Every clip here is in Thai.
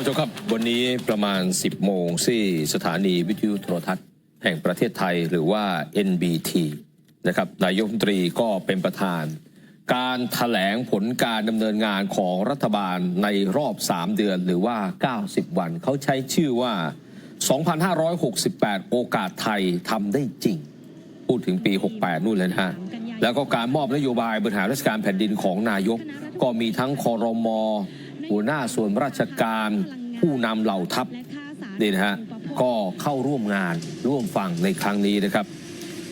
านผู้ชมครับวันนี้ประมาณ 10 โมงที่สถานีวิทยุโทรทัศน์ แห่งประเทศไทยหรือว่า NBT นะครับนายกรัฐมนตรีก็เป็นประธาน การถแถลงผลการดำเนินงานของรัฐบาลในรอบ 3 เดือนหรือว่า 90 วัน เขาใช้ชื่อว่า 2,568 โอกาสไทยทำได้จริง พูดถึงปี 68 นู่นเลยนะฮะ แล้วก็การมอบนโยบายบริหารราชการแผ่นดินของนายก ก็มีทั้งคอรมอ หัวหน้าส่วนราชการ ผู้นำเหล่าทัพนี่นะฮะก็เข้าร่วมงานร่วมฟังในครั้งนี้นะครับ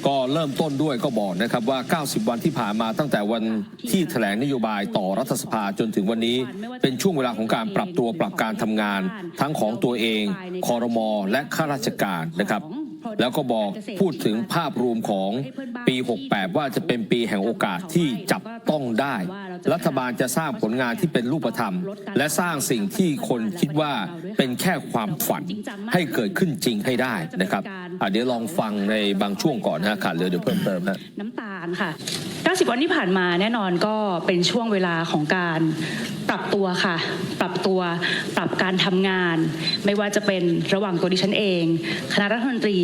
ก็เริ่มต้นด้วยก็บอกนะครับว่า 90 วันที่ผ่านมาตั้งแต่วันที่แถลงนโยบายต่อรัฐสภาจนถึงวันนี้ เป็นช่วงเวลาของการปรับตัวปรับการทำงาน ทั้งของตัวเองคอรมอและข้าราชการนะครับ แล้วก็บอกพูดถึงภาพรวมของปี 68 ว่าจะเป็นปีแห่งโอกาสที่จับต้องได้ รัฐบาลจะสร้างผลงานที่เป็นรูปธรรม และสร้างสิ่งที่คนคิดว่าเป็นแค่ความฝันให้เกิดขึ้นจริงให้ได้นะครับอะเดี๋ยวลองฟังในบางช่วงก่อนนะขาดเหลยเดี๋ยวเพิ่มเติมนะน้ำตาลค่ะ 90 วันที่ผ่านมาแน่นอนก็เป็นช่วงเวลาของการปรับตัวค่ะ ปรับตัวปรับการทำงาน ไม่ว่าจะเป็นระหว่างตัวดิฉันเอง คณะรัฐมนตรี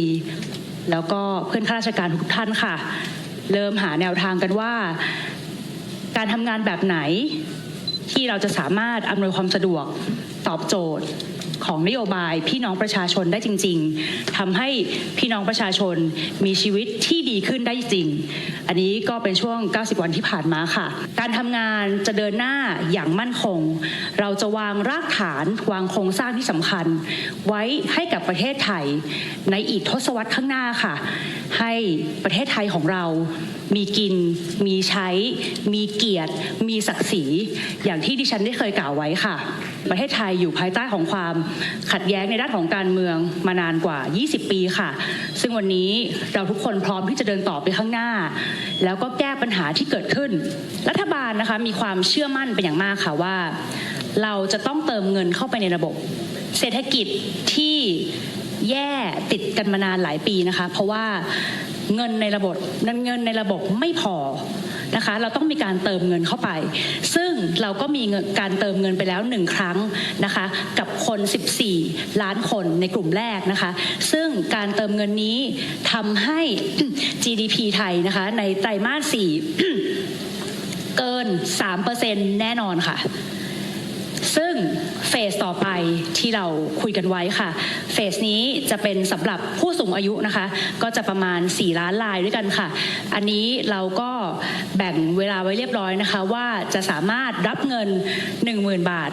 แล้วก็เพื่อนข้าราชการทุกท่านค่ะ เริ่มหาแนวทางกันว่า การทำงานแบบไหนที่เราจะสามารถอำนวยความสะดวกตอบโจทย์ ของนโยบายพี่น้องประชาชนได้จริง ๆทำให้พี่น้องประชาชนมีชีวิตที่ดีขึ้นได้จริง อันนี้ก็เป็นช่วง 90 วันที่ผ่านมาค่ะ การทำงานจะเดินหน้าอย่างมั่นคง เราจะวางรากฐานวางโครงสร้างที่สำคัญ ไว้ให้กับประเทศไทย ในอีกทศวรรษข้างหน้าค่ะ ให้ประเทศไทยของเรามีกิน มีใช้ มีเกียรติ มีศักดิ์ศรี อย่างที่ดิฉันได้เคยกล่าวไว้ค่ะ ประเทศไทยอยู่ภายใต้ของความขัดแย้งในด้านของการเมืองมานานกว่า 20 ปีค่ะ ซึ่งวันนี้เราทุกคนพร้อมที่จะเดินต่อไปข้างหน้า แล้วก็แก้ปัญหาที่เกิดขึ้น รัฐบาลนะคะมีความเชื่อมั่นเป็นอย่างมากค่ะว่า เราจะต้องเติมเงินเข้าไปในระบบ เศรษฐกิจที่แย่ติดกันมานานหลายปีนะคะ เพราะว่าเงินในระบบเงินในระบบไม่พอ นะคะ เราต้องมีการเติมเงินเข้าไป ซึ่งเราก็มีการเติมเงินไปแล้วหนึ่งครั้งนะคะ กับคน 14 ล้านคนในกลุ่มแรกนะคะ ซึ่งการเติมเงินนี้ทำให้ GDP ไทยนะคะในไตรมาส 4 เกิน 3%แน่นอนค่ะ ซึ่งเฟสต่อไปที่เราคุยกันไว้ค่ะ เฟสนี้จะเป็นสำหรับผู้สูงอายุนะคะ ก็จะประมาณ 4 ล้านรายด้วยกันค่ะ อันนี้เราก็แบ่งเวลาไว้เรียบร้อยนะคะ ว่าจะสามารถรับเงิน 10,000 บาท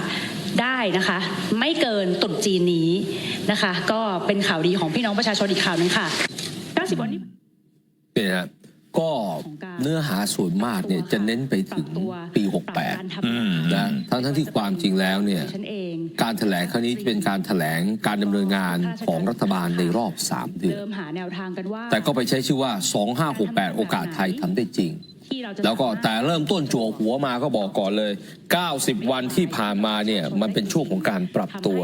ได้นะคะไม่เกินตรุษจีนนี้นะคะ ก็เป็นข่าวดีของพี่น้องประชาชนอีกข่าวหนึงค่ะ90วันนี้นี่นะฮะ ก็เนื้อหาส่วนมากเนี่ยจะเน้นไปถึงปี 68นะทั้งทั้งที่ความจริงแล้วเนี่ยฉันเองการแถลงครั้งนี้เป็นการแถลงการดำเนินงานของรัฐบาลในรอบ 3 เดือน เริ่มหาแนวทางกันว่าแต่ก็ไปใช้ชื่อว่า 2568 โอกาสไทยทำได้จริง ที่เราจะแล้วก็แต่เริ่มต้นจั่วหัวมาก็บอกก่อนเลย 90 วันที่ผ่านมาเนี่ยมันเป็นช่วงของการปรับตัว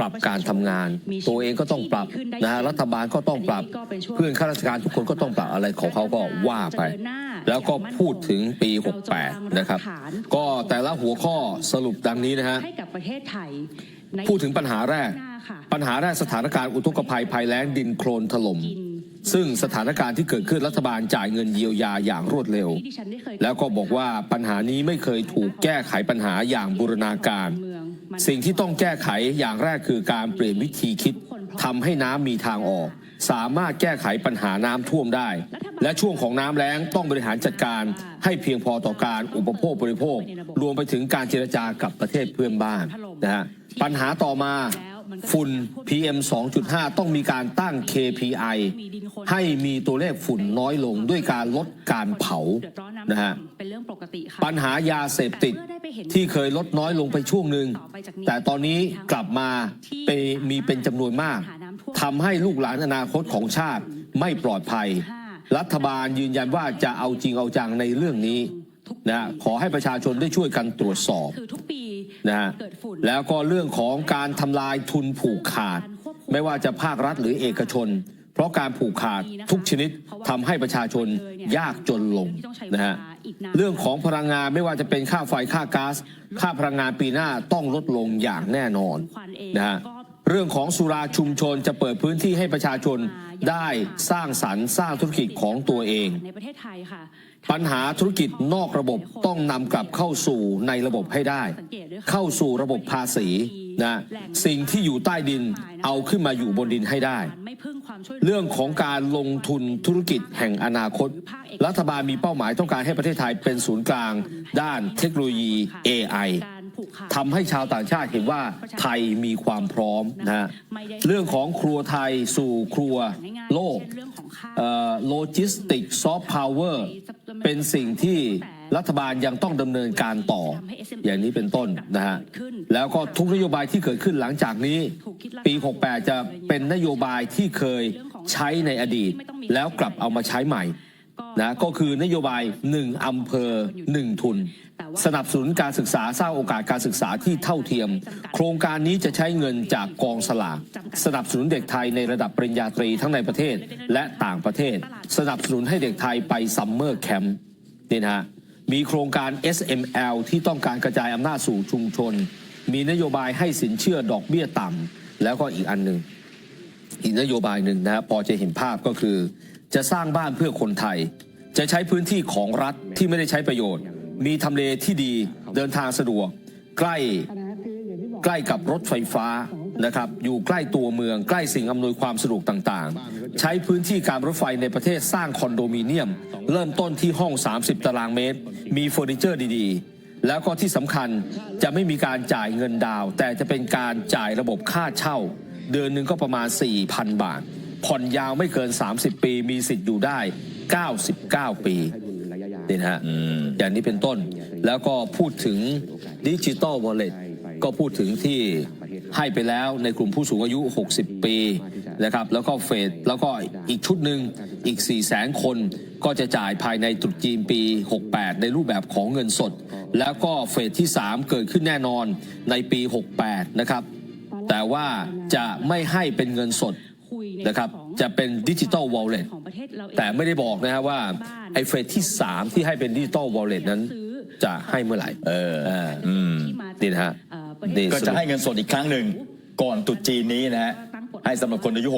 ปรับการทำงาน ตัวเองก็ต้องปรับนะฮะรัฐบาลก็ต้องปรับ เพื่อนข้าราชการทุกคนก็ต้องปรับอะไรของเขาก็ว่าไป แล้วก็พูดถึงปี 68 นะครับ ก็แต่ละหัวข้อสรุปดังนี้นะฮะให้กับประเทศไทยในพูดถึงปัญหาแรกหน้าค่ะปัญหาแรกสถานการณ์อุทกภัยภัยแล้งดินโคลนถล่มกินซึ่งสถานการณ์ที่เกิดขึ้นรัฐบาลจ่ายเงินเยียวยาอย่างรวดเร็วที่ดิฉันได้เคยแล้วก็บอกว่าปัญหานี้ไม่เคยถูกแก้ไขปัญหาอย่างบูรณาการเมืองมัน สิ่งที่ต้องแก้ไขอย่างแรกคือการเปลี่ยนวิธีคิดทำให้น้ำมีทางออก สามารถแก้ไขปัญหาน้ำท่วมได้ และช่วงของน้ำแล้งต้องบริหารจัดการ ให้เพียงพอต่อการอุปโภคบริโภค รวมไปถึงการเจรจากับประเทศเพื่อนบ้านนะฮะปัญหาต่อมา ฝุ่น PM 2.5 ต้องมีการตั้ง KPI ให้มีตัวเลขฝุ่นน้อยลงด้วยการลดการเผาเดือดร้อนน้ำนะฮะเป็นเรื่องปกติค่ะปัญหายาเสพติดที่เคยลดน้อยลงไปช่วงหนึ่งแต่ตอนนี้กลับมาเป็นมีเป็นจำนวนมากทำให้ลูกหลานอนาคตของชาติไม่ปลอดภัย รัฐบาลยืนยันว่าจะเอาจริงเอาจังในเรื่องนี้นะขอให้ประชาชนได้ช่วยกันตรวจสอบคือทุกปี นะฮะเกิดฝุ่นแล้วก็เรื่องของการทำลายทุนผูกขาด ไม่ว่าจะภาครัฐหรือเอกชน เพราะการผูกขาดทุกชนิดทำให้ประชาชนยากจนลงนะฮะอีกนานเรื่องของพลังงานไม่ว่าจะเป็นค่าไฟค่าก๊าซค่าพลังงานปีหน้าต้องลดลงอย่างแน่นอนนะฮะเรื่องของสุราชุมชนจะเปิดพื้นที่ให้ประชาชนได้สร้างสรรค์สร้างธุรกิจของตัวเองใน ประเทศไทยค่ะปัญหาธุรกิจนอกระบบต้องนำกลับเข้าสู่ในระบบให้ได้สังเกตด้วยค่ะเข้าสู่ระบบภาษีนะสิ่งที่อยู่ใต้ดินเอาขึ้นมาอยู่บนดินให้ได้ไม่พึ่งความช่วยหลืเรื่องของการลงทุนธุรกิจแห่งอนาคต รัฐบาลมีเป้าหมายต้องการให้ประเทศไทยเป็นศูนย์กลาง ด้านเทคโนโลยี AI การผูกขาด ทำให้ชาวต่างชาติเห็นว่าไทยมีความพร้อมนะฮะเรื่องของครัวไทยสู่ครัวโลกเช่นเรื่องของค่าโลจิสติกซอฟต์พาวเวอร์เป็นสิ่งที่รัฐบาลยังต้องดำเนินการต่อ อย่างนี้เป็นต้นนะฮะแล้วก็ทุกนโยบายที่เกิดขึ้นหลังจากนี้ ปี 68 จะเป็นนโยบายที่เคยใช้ในอดีต แล้วกลับเอามาใช้ใหม่นะก็คือนโยบาย 1อำเภอ 1 ทุน สนับสนุนการศึกษาสร้างโอกาสการศึกษาที่เท่าเทียม โครงการนี้จะใช้เงินจากกองสลากสนับสนุนเด็กไทยในระดับปริญญาตรีทั้งในประเทศและต่างประเทศ สนับสนุนให้เด็กไทยไปซัมเมอร์แคมป์นี่นะฮะมีโครงการ SML ที่ต้องการกระจายอำนาจสู่ชุมชน มีนโยบายให้สินเชื่อดอกเบี้ยต่ำแล้วก็อีกอันหนึ่งอีกนโยบายหนึ่งนะพอจะเห็นภาพก็คือ จะสร้างบ้านเพื่อคนไทย จะใช้พื้นที่ของรัฐที่ไม่ได้ใช้ประโยชน์ มีทำเลที่ดีเดินทางสะดวก ใกล้ใกล้กับรถไฟฟ้านะครับ อยู่ใกล้ตัวเมือง ใกล้สิ่งอำนวยความสะดวกต่างๆ ใช้พื้นที่การรถไฟในประเทศสร้างคอนโดมิเนียม เริ่มต้นที่ห้อง 30 ตารางเมตร มีเฟอร์นิเจอร์ดีๆ แล้วก็ที่สำคัญจะไม่มีการจ่ายเงินดาวน์แต่จะเป็นการจ่ายระบบค่าเช่า เดือนหนึ่งก็ประมาณ 4,000 บาท ผ่อนยาวไม่เกิน 30 ปี มีสิทธิ์อยู่ได้ 99 ปี นี่นะฮะอย่างนี้เป็นต้นแล้วก็พูดถึงดิจิตอลวอลเล็ตก็พูดถึงที่ให้ไปแล้วในกลุ่มผู้สูงอายุ 60 ปีนะครับแล้วก็เฟสแล้วก็อีกชุดหนึ่งอีก 4 0 0แสนคนก็จะจ่ายภายในตรุษจีนปี 68 ในรูปแบบของเงินสด แล้วก็เฟสที่ 3 เกิดขึ้นแน่นอนในปี 68 นะครับ แต่ว่าจะไม่ให้เป็นเงินสดคุยในนะครับของจะเป็นดิจิตอลวอลเล็ตของประเทศเราเองแต่ไม่ได้บอกนะฮะว่าไอ้เฟสที่ 3 ที่ให้เป็นดิจิตอลวอลเล็ตนั้นจะให้เมื่อไหร่ เออเอออืมที่มาจากนี่นะฮะเอ่อประเทศนี่ก็จะให้เงินสดอีกครั้งหนึ่งก่อนตรุษจีนนี้นะฮะให้สำหรับคนอายุ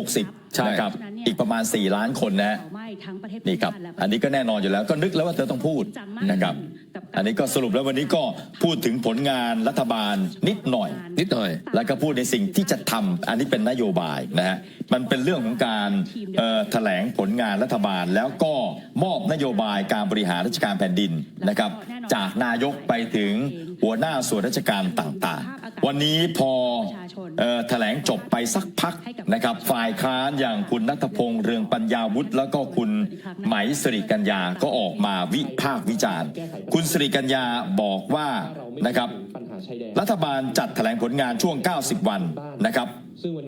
ใช่60นะครับ อีกประมาณ 4 ล้านคนนะฮะเผาไหม้ทั้งประเทศนี่ครับและอันนี้ก็แน่นอนอยู่แล้วก็นึกแล้วว่าเธอต้องพูดนะครับ อันนี้ก็สรุปแล้ววันนี้ก็พูดถึงผลงานรัฐบาลนิดหน่อย นิดหน่อย แล้วก็พูดในสิ่งที่จะทำอันนี้เป็นนโยบายนะฮะมันเป็นเรื่องของการเอ่อแถลงผลงานรัฐบาล แล้วก็มอบนโยบายการบริหารราชการแผ่นดินนะครับ จากนายกไปถึงหัวหน้าส่วนราชการต่างๆ วันนี้พอเอ่อแถลงจบไปสักพักนะครับ ฝ่ายค้านอย่างคุณนัทพงษ์เรืองปัญญาวุฒิแล้วก็คุณไหมสิริกัญญาก็ออกมาวิพากษ์วิจารณ์ คุณสิริกัญญาบอกว่านะครับ รัฐบาลจัดแถลงผลงานช่วง 90 วันนะครับ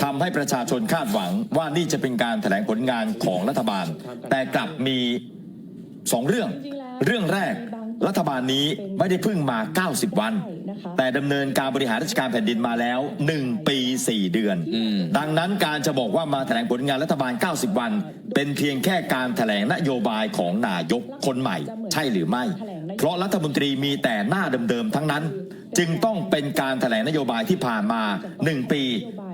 ทำให้ประชาชนคาดหวังว่านี่จะเป็นการแถลงผลงานของรัฐบาล แต่กลับมีสองเรื่อง เรื่องแรกรัฐบาลนี้ไม่ได้เพิ่งมา 90 วัน แต่ดำเนินการบริหารราชการแผ่นดินมาแล้ว 1 ปี 4 เดือน ดังนั้นการจะบอกว่ามาแถลงผลงานรัฐบาล 90 วัน เป็นเพียงแค่การแถลงนโยบายของนายกคนใหม่ ใช่หรือไม่ เพราะรัฐมนตรีมีแต่หน้าเดิมๆทั้งนั้น จึงต้องเป็นการแถลงนโยบายที่ผ่านมา 1 ปี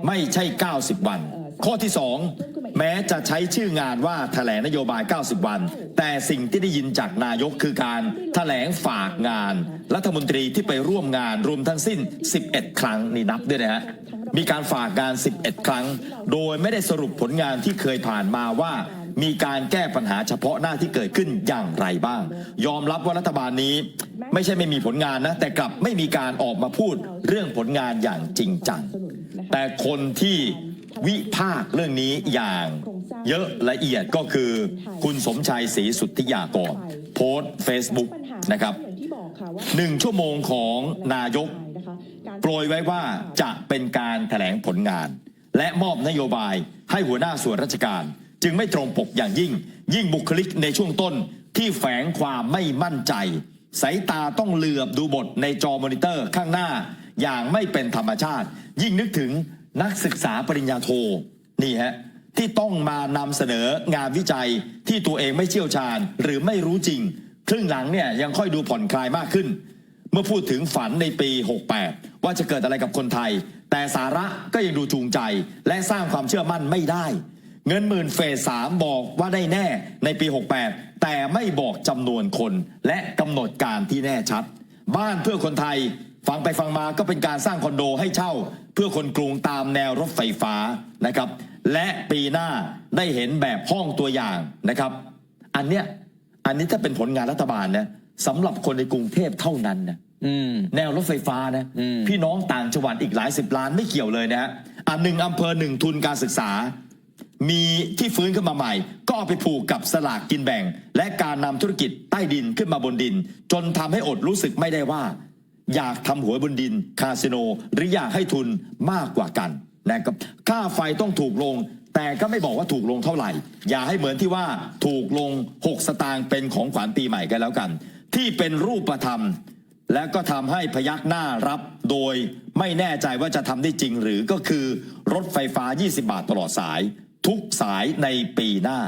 ไม่ใช่ 90 วัน ข้อที่ 2 แม้จะใช้ชื่องานว่าแถลงนโยบาย 90 วัน แต่สิ่งที่ได้ยินจากนายกคือการแถลงฝากงาน รัฐมนตรีที่ไปร่วมงานรวมทั้งสิ้น 11 ครั้งนี่นับด้วยนะฮะมีการฝากงาน 11 ครั้ง โดยไม่ได้สรุปผลงานที่เคยผ่านมาว่า มีการแก้ปัญหาเฉพาะหน้าที่เกิดขึ้นอย่างไรบ้าง ยอมรับว่ารัฐบาลนี้ ไม่ใช่ไม่มีผลงานนะ แต่กลับไม่มีการออกมาพูดเรื่องผลงานอย่างจริงจัง แต่คนที่วิพากเรื่องนี้อย่างเยอะละเอียดก็คือ คุณสมชัยศรีสุทธิยากรโพสต์เฟซบุ๊กนะครับหนึ่งชั่วโมงของนายก โปรยไว้ว่าจะเป็นการแถลงผลงาน และมอบนโยบายให้หัวหน้าส่วนราชการ จึงไม่ตรงปกอย่างยิ่ง ยิ่งบุคลิกในช่วงต้นที่แฝงความไม่มั่นใจ สายตาต้องเหลือบดูบทในจอมอนิเตอร์ข้างหน้า อย่างไม่เป็นธรรมชาติ ยิ่งนึกถึงนักศึกษาปริญญาโทนี่ฮะที่ต้องมานำเสนองานวิจัยที่ตัวเองไม่เชี่ยวชาญหรือไม่รู้จริง ครึ่งหลังเนี่ยยังค่อยดูผ่อนคลายมากขึ้น เมื่อพูดถึงฝันในปี 68 ว่าจะเกิดอะไรกับคนไทย แต่สาระก็ยังดูจูงใจและสร้างความเชื่อมั่นไม่ได้ เงินหมื่นเฟสสามบอกว่าได้แน่ในปี 68 แต่ไม่บอกจำนวนคนและกำหนดการที่แน่ชัด บ้านเพื่อคนไทยฟังไปฟังมาก็เป็นการสร้างคอนโดให้เช่า เพื่อคนกรุงตามแนวรถไฟฟ้านะครับ และปีหน้าได้เห็นแบบห้องตัวอย่างนะครับ อันเนี้ยอันนี้ถ้าเป็นผลงานรัฐบาลนะสำหรับคนในกรุงเทพเท่านั้นนะอืมแนวรถไฟฟ้านะอืมพี่น้องต่างจังหวัดอีกหลายสิบล้านไม่เกี่ยวเลยนะฮะอันหนึ่งอำเภอหนึ่งทุนการศึกษา มีที่ฟื้นขึ้นมาใหม่ ก็เอาไปผูกกับสลากกินแบ่ง และการนำธุรกิจใต้ดินขึ้นมาบนดิน จนทำให้อดรู้สึกไม่ได้ว่า อยากทำหวยบนดิน คาสิโน หรืออยากให้ทุนมากกว่ากันนะครับค่าไฟต้องถูกลง แต่ก็ไม่บอกว่าถูกลงเท่าไหร่ อย่าให้เหมือนที่ว่าถูกลง 6 สตางค์เป็นของขวัญปีใหม่กันแล้วกัน ที่เป็นรูปธรรม และก็ทำให้พยักหน้ารับโดยไม่แน่ใจว่าจะทำได้จริงหรือก็คือรถไฟฟ้า 20 บาทตลอดสาย ทุกสายในปีหน้า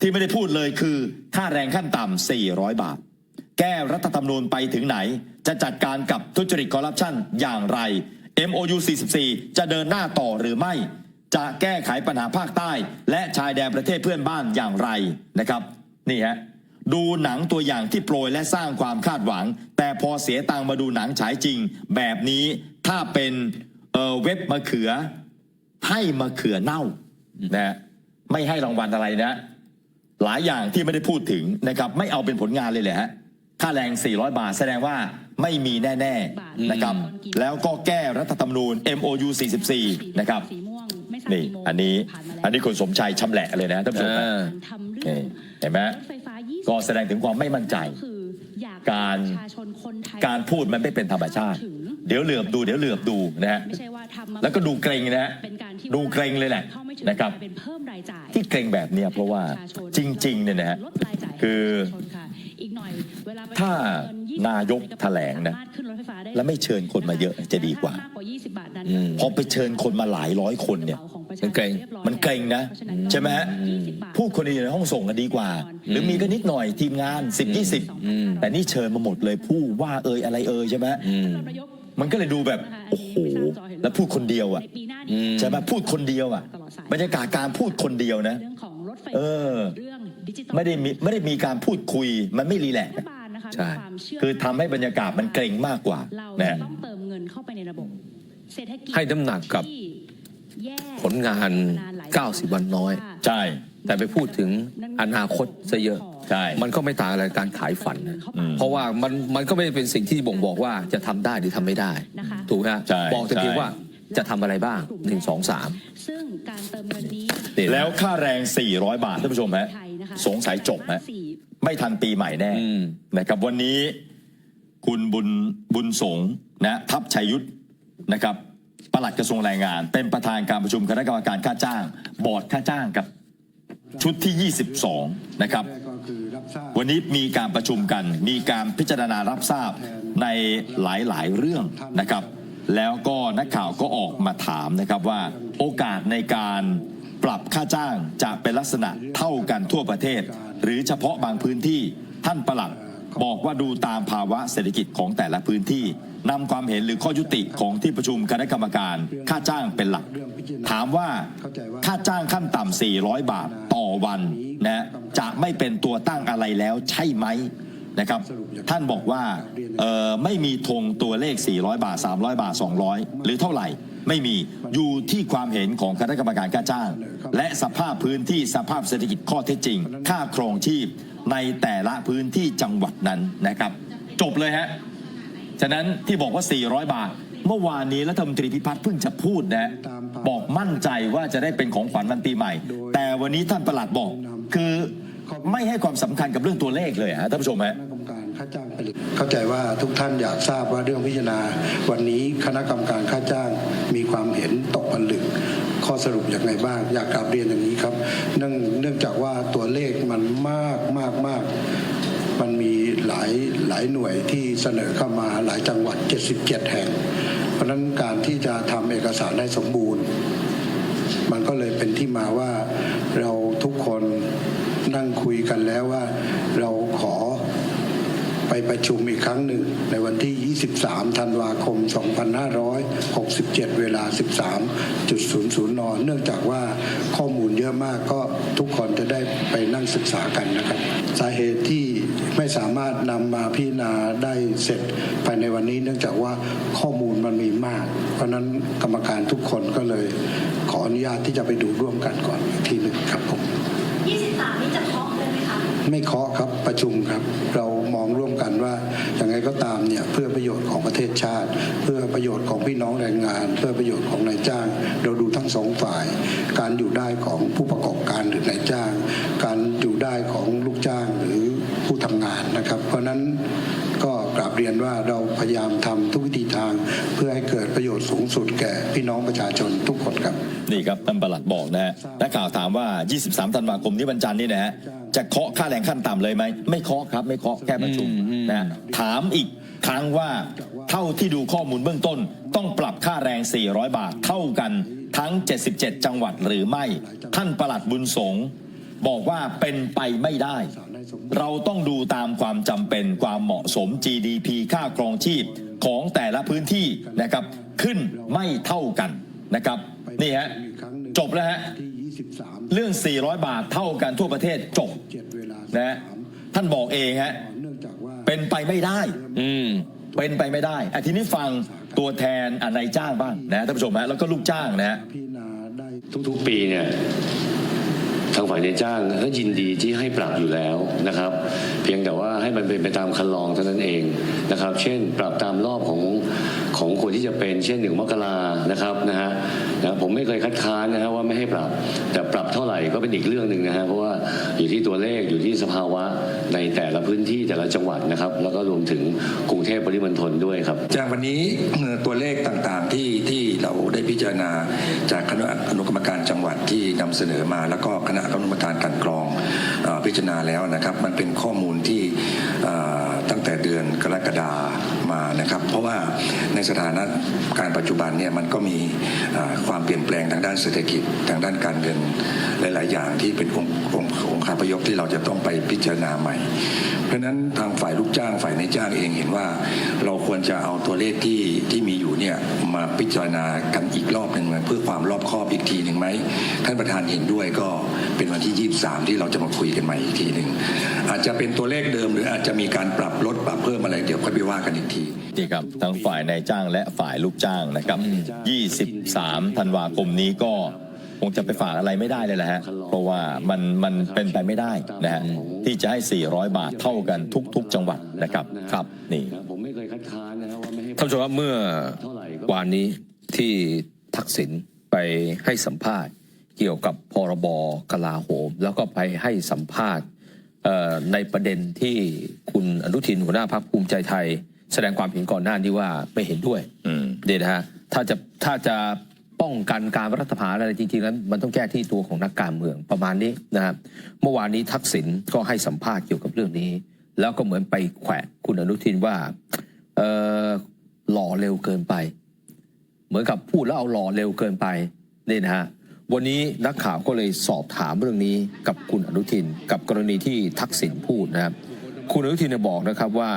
ที่ไม่ได้พูดเลยคือค่าแรงขั้นต่ำ400 บาท แก้รัฐธรรมนูญไปถึงไหน จะจัดการกับทุจริตคอร์รัปชันอย่างไร MOU 44 จะเดินหน้าต่อหรือไม่ จะแก้ไขปัญหาภาคใต้ และชายแดนประเทศเพื่อนบ้านอย่างไรนะครับนี่ฮะดูหนังตัวอย่างที่โปรยและสร้างความคาดหวัง แต่พอเสียตังมาดูหนังฉายจริง แบบนี้ถ้าเป็นเออเว็บมะเขือให้มะเขือเน่า นะฮะไม่ให้รางวัลอะไรนะ หลายอย่างที่ไม่ได้พูดถึงนะครับ ไม่เอาเป็นผลงานเลยเลยฮะค่าแรง 400 บาท แสดงว่าไม่มีแน่ ๆ นะครับ แล้วก็แก้รัฐธรรมนูญ MOU 44 นะครับสีม่วงไม่ทราบนี่กี่โมงอันนี้ผ่ามาแล้วอันนี้คุณสมชัยชำแหละเลยนะท่านผู้ชมนะเออทำเรื่องนี่เห็นไหมรถไฟฟ้า20ก็แสดงถึงความไม่มั่นใจคืออยากการประชาชนคนไทยการพูดมันไม่เป็นธรรมชาติถึงเดี๋ยวเหลือบดู เดี๋ยวเหลือบดูนะฮะไม่ใช่ว่าทำมาแล้วก็ดูเกรงนะฮะเป็นการที่ดูเกรงเลยแหละเข้าไม่ถึง นะครับเป็นเพิ่มรายจ่ายที่เกรงแบบเนี้ยเพราะว่าจริงๆเนี่ยนะฮะลดรายจ่ายให้คือประชาชนค่ะอีกหน่อยเวลาไปถ้าเงิ20นายกแถลงนะสามารถขึ้นรถไฟฟ้าได้แล้วไม่เชิญคนมาเยอะจะดีกว่ามากกว่า20บาทนั้นอืมพอไปเชิญคนมาหลายร้อยคนเนี่ยมันเกรงมันเกรงนะ ใช่ไหมฮะ20พูดคนเดียวในห้องส่งกันดีกว่า หรือมีก็นิดหน่อยทีมงาน 10 20 แต่นี่เชิญมาหมดเลยผู้ว่าเอ่ยอะไรเอ่ยใช่ไหมอื มมันก็เลยดูแบบโอ้โหแล้วพูดคนเดียวอะในปีหน้าอืนี้มใช่ไหมพูดคนเดียวอะบรรยากาศการพูดคนเดียวนะเรื่องของรถไฟเออเรื่องดิจิตอลไม่ได้มีไม่ได้มีการพูดคุยมันไม่รีแลกซ์รัฐบาลนะคะใช่มีความเชื่อคือทำให้บรรยากาศมันเกรงมากกว่าเรานะจะฮะต้องเติมเงินเข้าไปในระบบเศรษฐกิจให้น้ำหนักกับที่แย่ผลงาน 90 วันน้อย ใช่ แต่ไปพูดถึงอนาคตซะเยอะ ใช่ มันก็ไม่ต่างอะไรการขายฝันนะอืม เพราะว่ามันมันก็ไม่ได้เป็นสิ่งที่บ่งบอกว่าจะทำได้หรือทำไม่ได้ นะคะ ถูกไหมฮะใช่บอกแต่เพียงใช่ ว่าจะทำอะไรบ้างหนึ่งสองสาม ซึ่งการเติมเงินนี้นี่นะแล้วค่าแรง 400 บาทท่านผู้ชมฮะไทยนะคะสงสัยจบฮะสี่ไม่ทันปีใหม่แน่อืม นะครับวันนี้คุณบุญบุญสงฆ์นะทัพชัยยุทธนะครับปลัดกระทรวงแรงงาน เป็นประธานการประชุมคณะกรรมการค่าจ้าง บอร์ดค่าจ้างกับ ชุดที่ 22 นะครับก็คือรับทราบวันนี้มีการประชุมกัน มีการพิจารณารับทราบในหลายๆ เรื่องนะครับ แล้วก็นักข่าวก็ออกมาถามนะครับว่าโอกาสในการปรับค่าจ้างจะเป็นลักษณะเท่ากันทั่วประเทศ หรือเฉพาะบางพื้นที่ท่านประหลัดบอกว่าดูตามภาวะเศรษฐกิจของแต่ละพื้นที่ นำความเห็นหรือข้อยุติของที่ประชุมคณะกรรมการ ค่าจ้างเป็นหลัก ถามว่าค่าจ้างขั้นต่ำ400 บาทต่อวันนะจะไม่เป็นตัวตั้งอะไรแล้วใช่ไหมนะครับ ท่านบอกว่าเอ่อไม่มีธงตัวเลข 400 บาท 300 บาท 200 หรือเท่าไหร่ไม่มีอยู่ที่ความเห็นของคณะกรรมการค่าจ้าง และสภาพพื้นที่สภาพเศรษฐกิจข้อเท็จจริง ค่าครองชีพในแต่ละพื้นที่จังหวัดนั้นนะครับ จบเลยฮะ ฉะนั้นที่บอกว่า 400 บาท เมื่อวานนี้รัฐมนตรีพิพัฒน์เพิ่งจะพูดนะบอกมั่นใจว่าจะได้เป็นของขวัญวันปีใหม่ แต่วันนี้ท่านประหลัดบอก คือไม่ให้ความสำคัญกับเรื่องตัวเลขเลยฮะท่านผู้ชมฮะคณะกรรมการค่าจ้างผลิตเข้าใจว่าทุกท่านอยากทราบว่าเรื่องพิจารณา วันนี้คณะกรรมการค่าจ้างมีความเห็นตกผลึกข้อสรุปอย่างไรบ้าง อยากกราบเรียนอย่างนี้ครับ เนื่องเนื่องจากว่าตัวเลขมันมากมากมากมันมี หลายหลายหน่วยที่เสนอเข้ามาหลายจังหวัด 77 แห่ง เพราะฉะนั้นการที่จะทำเอกสารได้สมบูรณ์ มันก็เลยเป็นที่มาว่าเราทุกคนนั่งคุยกันแล้วว่าเราขอไปประชุมอีกครั้งหนึ่ง ในวันที่ 23 ธันวาคม 2567 เวลา 13.00 น เนื่องจากว่าข้อมูลเยอะมากก็ทุกคนจะได้ไปนั่งศึกษากันนะครับ สาเหตุที่ ไม่สามารถนำมาพิจารณาได้เสร็จภายในวันนี้ เนื่องจากว่าข้อมูลมันมีมาก เพราะฉะนั้นกรรมการทุกคนก็เลย ขออนุญาตที่จะไปดูร่วมกันก่อนอีกทีหนึ่งครับผม23นี่จะเคาะเลยไหมคะไม่เคาะครับประชุมครับ เรามองร่วมกันว่าอย่างไรก็ตามเนี่ยเพื่อประโยชน์ของประเทศชาติ เพื่อประโยชน์ของพี่น้องแรงงาน เพื่อประโยชน์ของนายจ้าง เราดูทั้งสองฝ่าย การอยู่ได้ของผู้ประกอบการหรือนายจ้าง การอยู่ได้ของลูกจ้างหรือผู้ ทำงานนะครับ เพราะฉะนั้นก็กราบเรียนว่าเราพยายามทำทุกวิธีทาง เพื่อให้เกิดประโยชน์สูงสุดแก่พี่น้องประชาชนทุกคนครับ นี่ครับท่านประหลัดบอกนะฮะนักข่าวถามว่า 23 ธันวาคมนี้วันจันทร์นี่นะฮะจะเคาะค่าแรงขั้นต่ำเลยไหมไม่เคาะครับไม่เคาะแค่ประชุมอืมอืมนะฮะถามอีกครั้งว่าเท่าที่ดูข้อมูลเบื้องต้น ต้องปรับค่าแรง 400 บาทเท่ากันทั้ง 77 จังหวัดหรือไม่ ท่านประหลัดบุญสงฆ์บอกว่าเป็นไปไม่ได้ เราต้องดูตามความจำเป็นความเหมาะสม GDP ค่าครองชีพของแต่ละพื้นที่นะครับขึ้นไม่เท่ากันนะครับนี่ฮะจบแล้วฮะเรื่อง 400 บาทเท่ากันทั่วประเทศจบนะฮะท่านบอกเองฮะเนื่องจากว่าเป็นไปไม่ได้ อืมเป็นไปไม่ได้อะทีนี้ฟังตัวแทนอะนายจ้างบ้างนะฮะท่านผู้ชมฮะแล้วก็ลูกจ้างนะฮะพิจารณาได้ทุกๆปีเนี่ย ทางฝ่ายนายจ้างก็ยินดีที่ให้ปรับอยู่แล้วนะครับ เพียงแต่ว่าให้มันเป็นไปตามคันลองเท่านั้นเองนะครับ เช่น ปรับตามรอบของของคนที่จะเป็นเช่นหนึ่งมกรานะครับนะฮะนะผมไม่เคยคัดค้านนะฮะว่าไม่ให้ปรับ แต่ปรับเท่าไหร่ก็เป็นอีกเรื่องหนึ่งนะฮะเพราะว่าอยู่ที่ตัวเลขอยู่ที่สภาวะในแต่ละพื้นที่แต่ละจังหวัดนะครับ แล้วก็รวมถึงกรุงเทพปริมณฑลด้วยครับ จากวันนี้ตัวเลขต่างๆที่ที่เราได้พิจารณาจากคณะอนุกรรมการจังหวัดที่นำเสนอมาแล้วก็คณะกรรมการการกรองอพิจารณาแล้วนะครับ มันเป็นข้อมูลที่ตั้งแต่เดือนกรกฎามานะครับ เพราะว่าในสถานะการปัจจุบันเนี่ยมันก็มีความเปลี่ยนแปลงทางด้านเศรษฐกิจทางด้านการเงินหลาย ๆ อย่างที่เป็นองค์องค์องค์คาพยพที่เราจะต้องไปพิจารณาใหม่ ราะฉะนั้นทางฝ่ายลูกจ้างฝ่ายนายจ้างเองเห็นว่า เราควรจะเอาตัวเลขที่ที่มีอยู่เนี่ยมาพิจารณากันอีกรอบหนึ่งเพื่อความรอบคอบอีกทีหนึ่งไหมท่านประธานเห็นด้วยก็เป็นวันที่ 23 ที่เราจะมาคุยกันใหม่อีกทีหนึ่งอาจจะเป็นตัวเลขเดิมหรืออาจจะมีการปรับลดปรับเพิ่มอะไรเดี๋ยวค่อยไปว่ากันอีกทีนี่ครับทั้งฝ่ายนายจ้างและฝ่ายลูกจ้างนะครับ 23 ธันวาคมนี้ก็ คงจะไปฝากอะไรไม่ได้เลยแหละฮะเพราะว่ามันมันเป็นไปไม่ได้นะฮะที่จะให้ 400 บาทเท่ากันทุก ๆ จังหวัดนะครับครับนี่ผมไม่เคยคัดค้านนะครับว่าไม่ให้ท่านผู้ชมครับเมื่อวานนี้ที่ทักษิณไปให้สัมภาษณ์เกี่ยวกับพรบกลาโหม แล้วก็ไปให้สัมภาษณ์เอ่อในประเด็นที่คุณอนุทินหัวหน้าพรรคภูมิใจไทย แสดงความเห็นก่อนหน้านี้ว่าไม่เห็นด้วยอืมเดี๋ยวนะฮะถ้าจะถ้าจะ ป้องกันการรัฐประหารอะไรจริงๆแล้วมันต้องแก้ที่ตัวของนักการเมืองประมาณนี้นะครับเมื่อวานนี้ทักษิณก็ให้สัมภาษณ์เกี่ยวกับเรื่องนี้ แล้วก็เหมือนไปแขวะคุณอนุทินว่าเออหล่อเร็วเกินไป เหมือนกับพูดแล้วเอาหล่อเร็วเกินไปนี่นะฮะวันนี้นักข่าวก็เลยสอบถามเรื่องนี้กับคุณอนุทิน กับกรณีที่ทักษิณพูดนะครับคุณอนุทินบอกนะครับว่า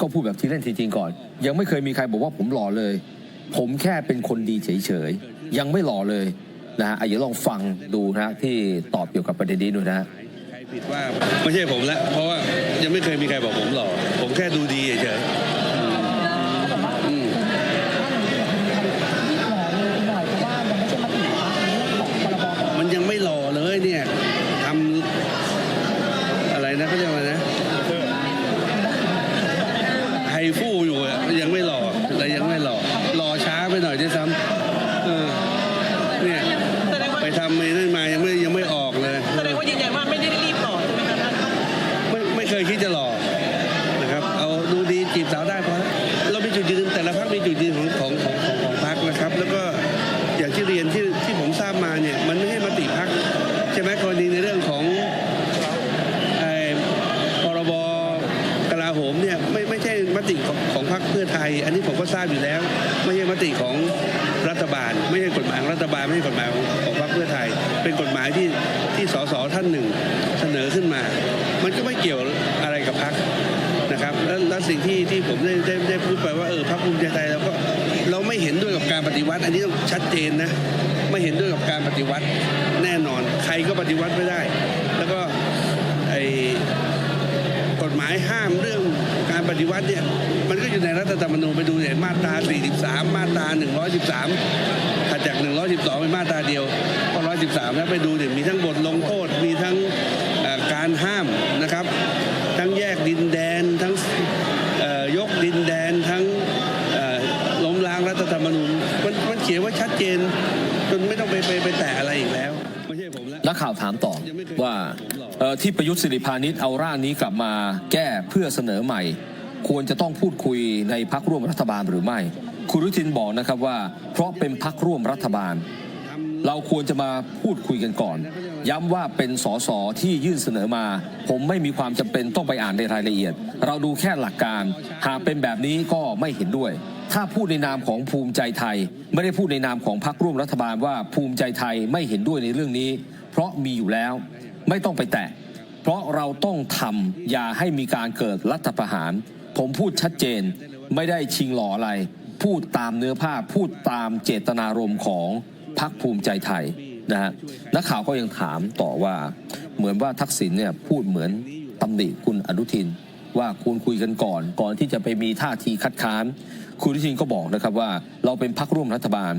ก็พูดแบบที่เล่นทีจริงก่อน ยังไม่เคยมีใครบอกว่าผมหล่อเลย ผมแค่เป็นคนดีเฉยๆ ยังไม่หล่อเลยนะฮะอะเดี๋ยวลองฟังดูนะที่ตอบเกี่ยวกับประเด็นนี้ดูนะฮะใครผิดว่าไม่ใช่ผมละเพราะว่ายังไม่เคยมีใครบอกผมหล่อผมแค่ดูดีเฉยๆอืมมันยังไม่หล่อเลยเนี่ยทำอะไรนะเขาเรียกว่านะ ห็นด้วยกับการปฏิวัติ อันนี้ต้องชัดเจนนะไม่เห็นด้วยกับการปฏิวัติแน่นอน ใครก็ปฏิวัติไม่ได้ แล้วก็ไอกฎหมายห้ามเรื่องการปฏิวัติเนี่ยมันก็อยู่ในรัฐธรรมนูญไปดูเนี่ยมาตรา 43 มาตรา 113ถัดจาก 112 เป็นมาตราเดียวก็113 แล้วไปดูเนี่ยมีทั้งบทลงโทษมีทั้งการห้ามนะครับ ทั้งแยกดินแดน ทั้งเอ่อยกดินแดน ทั้งเอ่อล้มล้างรัฐธรรมนูญมันมันเขียนไว่าชัด เจนจนไม่ต้องไปไปไปแตะอะไรอีกแล้วไม่ใช่ผมแล้วนักข่าวถามต่อว่าเอ่อที่ประยุทธ์สิริพานิชเอาร่างนี้กลับมาแก้เพื่อเสนอใหม่ ควรจะต้องพูดคุยในพักร่วมรัฐบาลหรือไม่ คุณอนุทินบอกนะครับว่า เพราะเป็นพักร่วมรัฐบาล เราควรจะมาพูดคุยกันก่อน ย้ำว่าเป็นสสที่ยื่นเสนอมา ผมไม่มีความจำเป็นต้องไปอ่านในรายละเอียด เราดูแค่หลักการ หากเป็นแบบนี้ก็ไม่เห็นด้วย ถ้าพูดในนามของภูมิใจไทย ไม่ได้พูดในนามของพรรคร่วมรัฐบาลว่าภูมิใจไทยไม่เห็นด้วยในเรื่องนี้ เพราะมีอยู่แล้ว ไม่ต้องไปแตะเพราะเราต้องทำอย่าให้มีการเกิดรัฐประหาร ผมพูดชัดเจน ไม่ได้ชิงหล่ออะไร พูดตามเนื้อผ้าพูดตามเจตนารมณ์ของ พรรคภูมิใจไทยนะฮะนักข่าวก็ยังถามต่อว่าเหมือนว่าทักษิณเนี่ยพูดเหมือนตำหนิคุณอนุทิน ว่าควรคุยกันก่อน ก่อนที่จะไปมีท่าทีคัดค้านคุณอนุทินก็บอกนะครับว่าเราเป็นพักร่วมรัฐบาล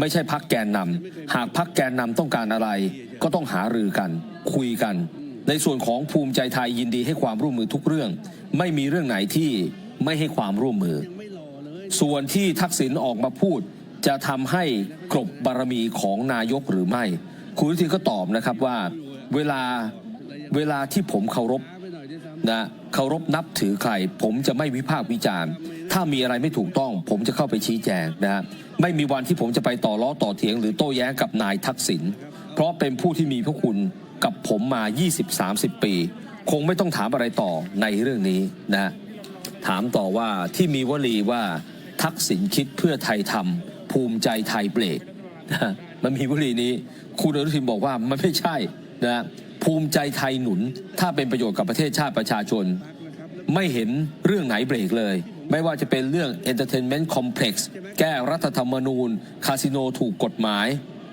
ไม่ใช่พักแกนนำหากพักแกนนำต้องการอะไร ก็ต้องหารือกัน คุยกัน ในส่วนของภูมิใจไทยยินดีให้ความร่วมมือทุกเรื่อง ไม่มีเรื่องไหนที่ไม่ให้ความร่วมมือ ส่วนที่ทักษิณออกมาพูด จะทำให้กลบบารมีของนายกหรือไม่ คุณอนุทินก็ตอบนะครับว่าเวลาเวลาที่ผมเคารพนะเคารพนับถือใคร ผมจะไม่วิพากษ์วิจารณ์ ถ้ามีอะไรไม่ถูกต้อง ผมจะเข้าไปชี้แจงนะฮะไม่มีวันที่ผมจะไปต่อล้อต่อเถียง หรือโต้แย้งกับนายทักษิณเพราะเป็นผู้ที่มีพระคุณกับผมมา 20-30 ปี คงไม่ต้องถามอะไรต่อในเรื่องนี้นะถามต่อว่าที่มีวลีว่าทักษิณคิดเพื่อไทยทำ ภูมิใจไทยเบรกนะมันมีวลีนี้ คุณอนุทินบอกว่ามันไม่ใช่นะฮะภูมิใจไทยหนุน ถ้าเป็นประโยชน์กับประเทศชาติประชาชน ไม่เห็นเรื่องไหนเบรกเลย ไม่ว่าจะเป็นเรื่อง Entertainment Complex แก้รัฐธรรมนูญ คาสิโนถูกกฎหมาย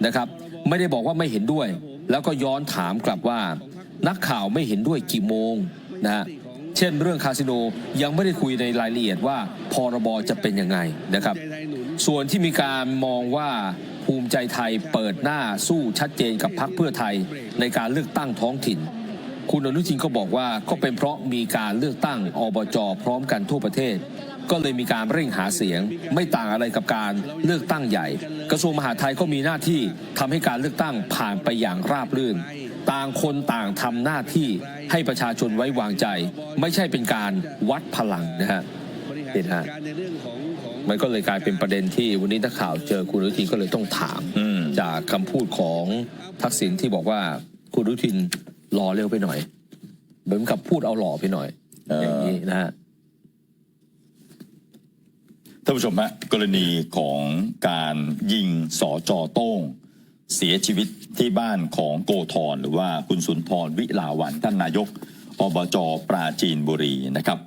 นะครับ ไม่ได้บอกว่าไม่เห็นด้วย แล้วก็ย้อนถามกลับว่า นักข่าวไม่เห็นด้วยกี่โมงนะฮะเช่นเรื่องคาสิโนยังไม่ได้คุยในรายละเอียดว่าพรบจะเป็นยังไงนะครับ ส่วนที่มีการมองว่าภูมิใจไทยเปิดหน้าสู้ชัดเจนกับพรรคเพื่อไทยในการเลือกตั้งท้องถิ่น คุณอนุทินก็บอกว่าก็เป็นเพราะมีการเลือกตั้งอบจพร้อมกันทั่วประเทศ ก็เลยมีการเร่งหาเสียง ไม่ต่างอะไรกับการเลือกตั้งใหญ่ กระทรวงมหาดไทยก็มีหน้าที่ทำให้การเลือกตั้งผ่านไปอย่างราบรื่น ต่างคนต่างทำหน้าที่ให้ประชาชนไว้วางใจ ไม่ใช่เป็นการวัดพลังนะฮะเห็นฮะ มันก็เลยกลายเป็นประเด็นที่วันนี้นักข่าวเจอคุณอนุทินก็เลยต้องถาม อืม จากคำพูดของทักษิณที่บอกว่าคุณอนุทินรอเร็วไปหน่อย เหมือนกับพูดเอาหล่อไปหน่อยเอ่อออ ย่างนี้นะฮะ ท่านผู้ชมฮะกรณีของการยิงสอจอโต้ง เสียชีวิตที่บ้านของโกธรหรือว่าคุณสุนทรวิลาวันท่านนายกอบจปราจีนบุรีนะครับ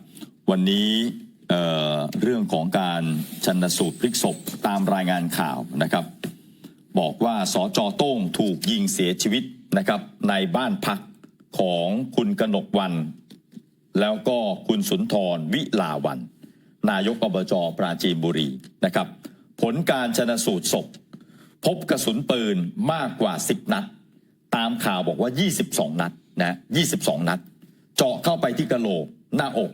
วันนี้ เเรื่องของการชันสูตรพลิกศพตามรายงานข่าวนะครับ บอกว่าสจโต้งถูกยิงเสียชีวิตนะครับ ในบ้านพักของคุณกนกวัน แล้วก็คุณสุนทรวิลาวัน นายกอบจปราจีนบุรีนะครับ ผลการชนสูตรศพ พบกระสุนปืนมากกว่า 10 นัด ตามข่าวบอกว่า 22 นัดนะ22 นัด เจาะเข้าไปที่กระโหลกหน้าอก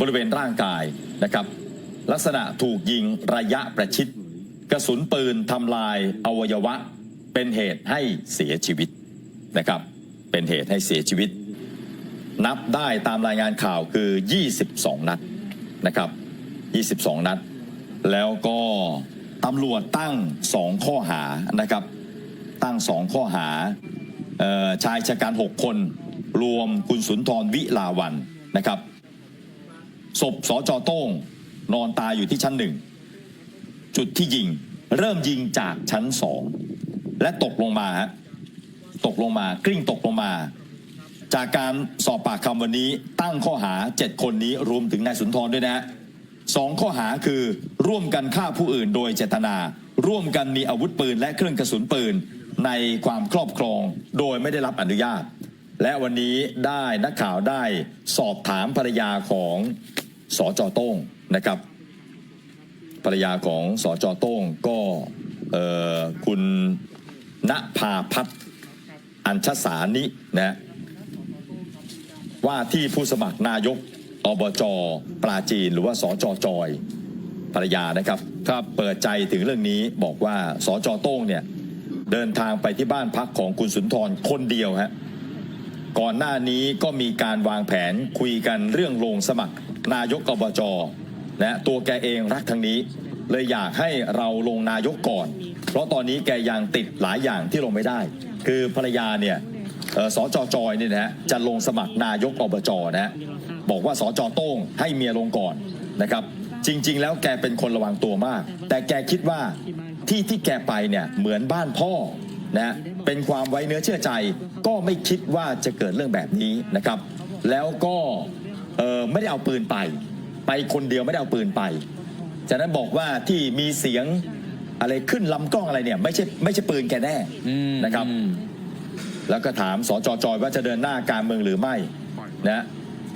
บริเวณร่างกายนะครับ ลักษณะถูกยิงระยะประชิด กระสุนปืนทำลายอวัยวะ เป็นเหตุให้เสียชีวิตนะครับ เป็นเหตุให้เสียชีวิต นับได้ตามรายงานข่าวคือ 22 นัดนะครับ 22 นัด แล้วก็ตำรวจตั้ง 2 ข้อหานะครับ ตั้ง 2 ข้อหาออชายชะกัน 6 คน รวมคุณสุนทรวิลาวันนะครับ ศพสจโต้งนอนตายอยู่ที่ชั้นหนึ่ง จุดที่ยิงเริ่มยิงจากชั้นสอง และตกลงมาฮะตกลงมากลิ้งตกลงมา จากการสอบปากคำวันนี้ตั้งข้อหา7คนนี้รวมถึงนายสุนทรด้วยนะฮะสองข้อหาคือร่วมกันฆ่าผู้อื่นโดยเจตนา ร่วมกันมีอาวุธปืนและเครื่องกระสุนปืนในความครอบครองโดยไม่ได้รับอนุญาต และวันนี้ได้นักข่าวได้สอบถามภรรยาของ สอจอโต้งนะครับภรรยาของสอจอโต้งก็เอ่อคุณณภาพัฒน์อัญชสานินะว่าที่ผู้สมัครนายกอบจปราจีนหรือว่าสอจอจอยภรรยานะครับครับเปิดใจถึงเรื่องนี้บอกว่าสอจอโต้งเนี่ยเดินทางไปที่บ้านพักของคุณสุนทรคนเดียวฮะก่อนหน้านี้ก็มีการวางแผนคุยกันเรื่องลงสมัคร นายกอบจนะตัวแกเองรักทางนี้ เลยอยากให้เราลงนายกก่อน เพราะตอนนี้แกยังติดหลายอย่างที่ลงไม่ได้ คือภรรยาเนี่ยเอ่อสจจอยเนี่ยนะฮะจะลงสมัครนายกอบจนะฮะบอกว่าสจโต้งให้เมียลงก่อนนะครับ จริง ๆ แล้วแกเป็นคนระวังตัวมาก แต่แกคิดว่าที่ที่แกไปเนี่ยเหมือนบ้านพ่อนะเป็นความไว้เนื้อเชื่อใจ ก็ไม่คิดว่าจะเกิดเรื่องแบบนี้นะครับ แล้วก็ เอ่อไม่ได้เอาปืนไป ไปคนเดียวไม่ได้เอาปืนไป จากนั้นบอกว่าที่มีเสียงอะไรขึ้นลำกล้องอะไรเนี่ย ไม่ใช่ไม่ใช่ปืนแกแน่อืมนะครับอืมแล้วก็ถามสจจอยว่าจะเดินหน้าการเมืองหรือไม่นะ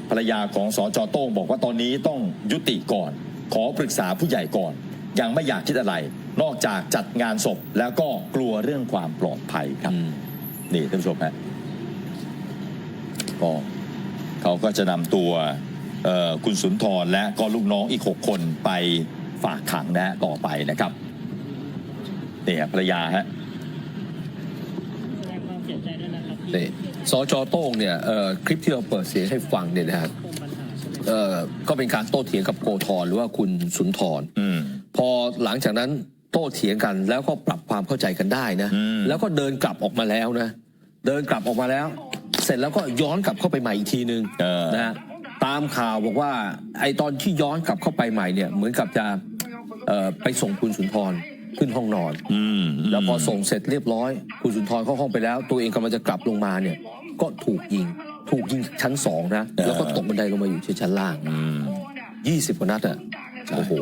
ภรรยาของสจโต้งบอกว่าตอนนี้ต้องยุติก่อน ขอปรึกษาผู้ใหญ่ก่อน ยังไม่อยากคิดอะไร นอกจากจัดงานศพแล้วก็กลัวเรื่องความปลอดภัยครับ นี่ท่านผู้ชมฮะก็ เขาก็จะนำตัวเอ่อคุณสุนทรและก็ลูกน้องอีก 6 คนไปฝากขังนะฮะต่อไปนะครับนี่ฮะภรรยาฮะนี่สจโต้งเนี่ยเอ่อคลิปที่เราเปิดเสียงให้ฟังเนี่ยนะฮะเอ่อก็เป็นการโต้เถียงกับโกธรหรือว่าคุณสุนทรอืมพอหลังจากนั้นโต้เถียงกันแล้วก็ปรับความเข้าใจกันได้นะอืมแล้วก็เดินกลับออกมาแล้วนะ เดินกลับออกมาแล้ว เสร็จแล้วก็ย้อนกลับเข้าไปใหม่อีกทีนึงเออ นะฮะตามข่าวบอกว่าไอตอนที่ย้อนกลับเข้าไปใหม่เนี่ยเหมือนกับจะเอ่อไปส่งคุณสุนทรขึ้นห้องนอน อืมแล้วพอส่งเสร็จเรียบร้อย คุณสุนทรเข้าห้องไปแล้ว ตัวเองกำลังจะกลับลงมาเนี่ย ก็ถูกยิง ถูกยิงชั้นสองนะ แล้วก็ตกบันไดลงมาอยู่ที่ชั้นล่าง อืมยี่สิบกว่านัดอะ โอ้โห